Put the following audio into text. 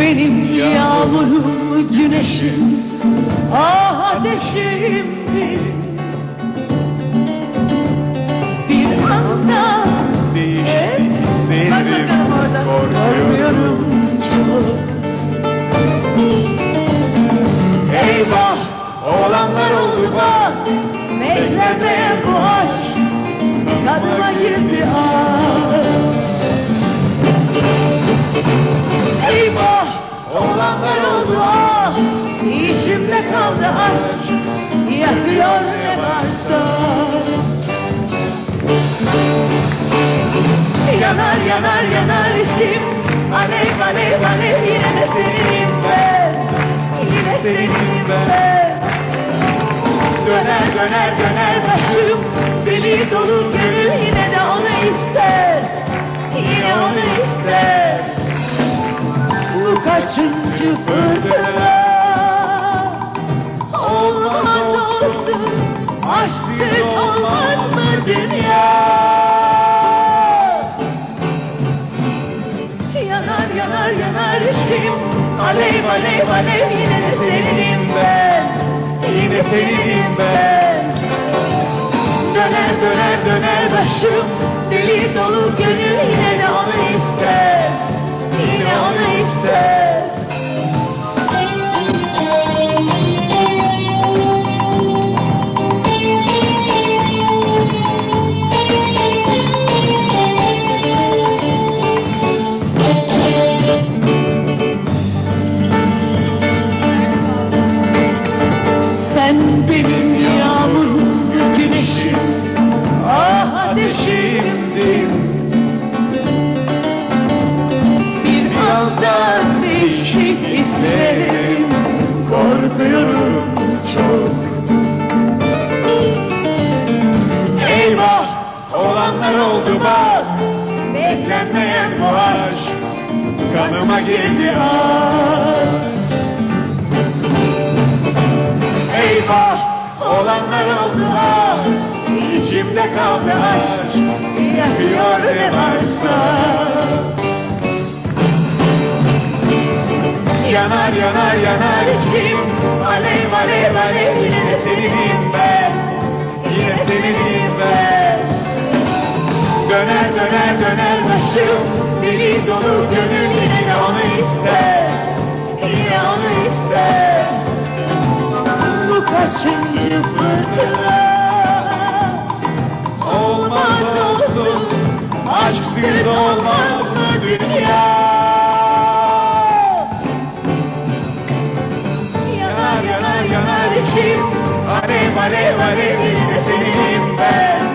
Benim yağmurum, güneşim, ah ateşimdin Bir anda Değişti orada Korkuyorum. Çok Eyvah Olanlar oldu bak. Beklemeye bu aşk Kanıma girdi ah Yakıyor ne varsa Yanar yanar yanar içim. Alev alev alev Yine de seninim ben Yine seninim ben Döner döner döner başım. Deli dolu gönül yine de onu ister. Yine onu ister. Bu kaçıncı fırtına olsun. Aşksız olmaz mı dünya? Yanar yanar yanar içim. Alev alev alev yine de seninim ben. Yine seninim ben. Döner döner döner başım. Deli dolu gönül yine de onu benim yağmurum, güneşim, ah ateşimdin. Bir anda değişik isterim, korkuyorum çok. Eyvah, Olanlar oldu bak beklenmeyen bu aşk, Kanıma girdi ah. Eyvah, Olanlar oldu ah içimde kaldı aşk, yakıyor ne varsa. Yanar yanar yanar içim. Alev alev alev yine Seninim ben. Yine seninim ben. Döner döner döner başım. Deli dolu gönül yine de onu ister. Yine onu ister Aşksız olmaz mı dünya? Yanar yanar yanar içim Alev alev alev içinde ben